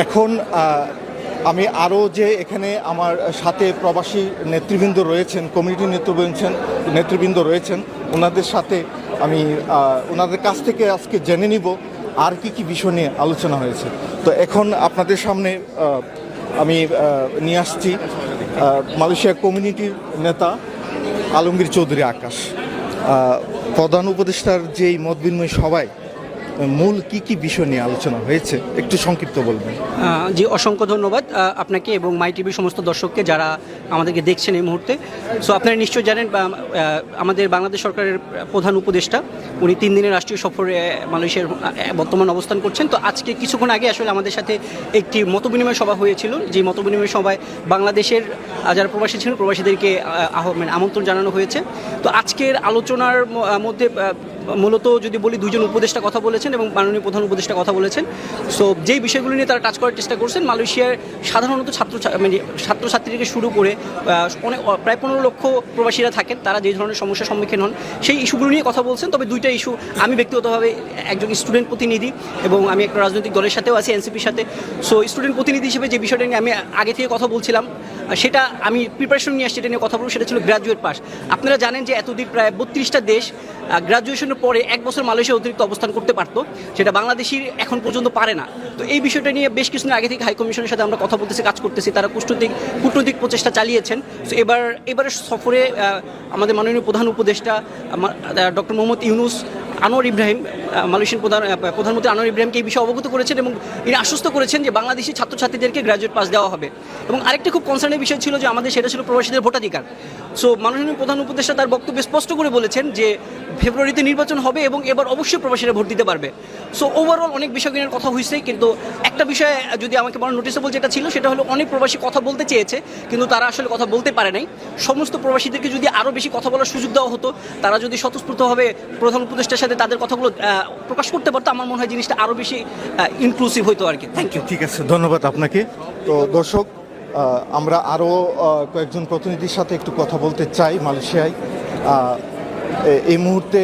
এখন আমি আরও যে এখানে আমার সাথে প্রবাসী নেতৃবৃন্দ রয়েছেন, কমিউনিটি নেতৃবৃন্দ নেতৃবৃন্দ রয়েছেন, ওনাদের সাথে আমি ওনাদের কাছ থেকে আজকে জেনে নিব আর কি কি বিষয় নিয়ে আলোচনা হয়েছে। তো এখন আপনাদের সামনে আমি নিয়ে আসছি মালয়েশিয়া কমিউনিটির নেতা আলমগীর চৌধুরী আকাশ। প্রধান উপদেষ্টার যেই মত বিনিময় সভায় মূল কি কি বিষয় নিয়ে আলোচনা হয়েছে? একটু সংক্ষিপ্ত বলবেন। জি, অসংখ্য ধন্যবাদ। আপনাকে এবং মাই টিভির সমস্ত দর্শককে যারা আমাদেরকে দেখছেন এই মুহূর্তে। সো আপনারা নিশ্চয়ই জানেন আমাদের বাংলাদেশ সরকারের প্রধান উপদেষ্টা, উনি তিন দিনের রাষ্ট্রীয় সফরে মালয়েশিয়ার বর্তমান অবস্থান করছেন। তো আজকে কিছুক্ষণ আগে আসলে আমাদের সাথে একটি মতবিনিময় সভা হয়েছিল, যে মতবিনিময় সভায় বাংলাদেশের যারা প্রবাসী ছিলেন, প্রবাসীদেরকে মানে আমন্ত্রণ জানানো হয়েছে। তো আজকের আলোচনার মধ্যে মূলত যদি বলি দুজন উপদেষ্টা কথা বলেছেন। এবং মাননীয় প্রধান উপদেষ্টা কথা বলেছেন। সো যেই বিষয়গুলো নিয়ে তারা টাচ করার চেষ্টা করছেন, মালয়েশিয়ার সাধারণত ছাত্র মানে ছাত্রছাত্রী থেকে শুরু করে অনেক প্রায় পনেরো লক্ষ প্রবাসীরা থাকেন, তারা যে ধরনের সমস্যার সম্মুখীন হন, সেই ইস্যুগুলো নিয়ে কথা বলছেন। তবে দুইটা ইস্যু আমি ব্যক্তিগতভাবে একজন স্টুডেন্ট প্রতিনিধি এবং আমি একটা রাজনৈতিক দলের সাথেও আছি, এনসিপির সাথে। সো স্টুডেন্ট প্রতিনিধি হিসেবে যে বিষয়টা নিয়ে আমি আগে থেকে কথা বলছিলাম সেটা আমি প্রিপারেশন নিয়ে আসছি, এটা নিয়ে কথা বলব, সেটা ছিল গ্রাজুয়েট পাস আপনারা জানেন যে এতদিন প্রায় বত্রিশটা দেশ গ্রাজুয়েশনের পরে এক বছর মালয়েশিয়া অতিরিক্ত অবস্থান করতে পারতো, সেটা বাংলাদেশির এখন পর্যন্ত পারে না। তো এই বিষয়টা নিয়ে বেশ কিছুদিন আগে থেকে হাইকমিশনের সাথে আমরা কথা বলতেছি, কাজ করতেছি, তারা কূটনৈতিক কূটনৈতিক প্রচেষ্টা চালিয়েছেন। তো এবার, এবারের সফরে আমাদের মাননীয় প্রধান উপদেষ্টা doctor Mohammad Yunus Anwar Ibrahim Malaysian প্রধান প্রধানমন্ত্রী আনোয়ার ইব্রাহিমকে এই বিষয়ে অবগত করেছেন এবং তিনি আশ্বস্ত করেছেন যে বাংলাদেশি ছাত্রছাত্রীদেরকে গ্র্যাজুয়েট পাস দেওয়া হবে। এবং আরেকটা খুব কনসার্নের বিষয় ছিল যে আমাদের সেটা ছিল প্রবাসীদের ভোটাধিকার। সো মাননীয় প্রধান উপদেষ্টা তার বক্তব্যে স্পষ্ট করে বলেছেন যে ফেব্রুয়ারিতে নির্বাচন হবে এবং এবার অবশ্যই প্রবাসীরা ভোট দিতে পারবে। সো ওভারঅল অনেক বিষয় নিয়ে কথা হয়েছে, কিন্তু একটা বিষয়ে যদি আমাকে বড় নোটিসেবল যেটা ছিল, সেটা হলো অনেক প্রবাসী কথা বলতে চেয়েছে, কিন্তু তারা আসলে কথা বলতে পারে নাই। সমস্ত প্রবাসীদেরকে যদি আরও বেশি কথা বলার সুযোগ দেওয়া হতো, তারা যদি স্বতঃস্ফূর্তভাবে প্রধান উপদেষ্টার সাথে তাদের কথাগুলো প্রকাশ করতে পারতো আমার মনে হয় জিনিসটা আরও বেশি ইনক্লুসিভ হতো আর কি। থ্যাংক ইউ ঠিক আছে ধন্যবাদ আপনাকে। তো দর্শক আমরা আরও কয়েকজন প্রতিনিধির সাথে একটু কথা বলতে চাই মালয়েশিয়ায়। এই মুহূর্তে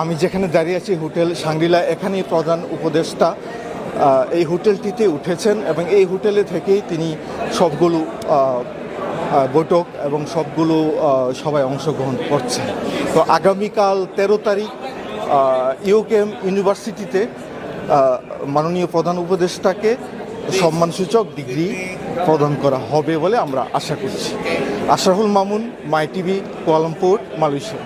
আমি যেখানে দাঁড়িয়ে আছি হোটেল সাংরিলা এখানেই প্রধান উপদেষ্টা এই হোটেলটিতে উঠেছেন এবং এই হোটেলে থেকেই তিনি সবগুলো বৈঠক এবং সবগুলো সবাই অংশগ্রহণ করছেন। তো আগামীকাল তেরো তারিখ ইউকেএম ইউনিভার্সিটিতে মাননীয় প্রধান উপদেষ্টাকে সম্মানসূচক ডিগ্রি প্রদান করা হবে বলে আমরা আশা করছি। Ashraful Mamun, my TV, Kuala Lumpur, Malaysia.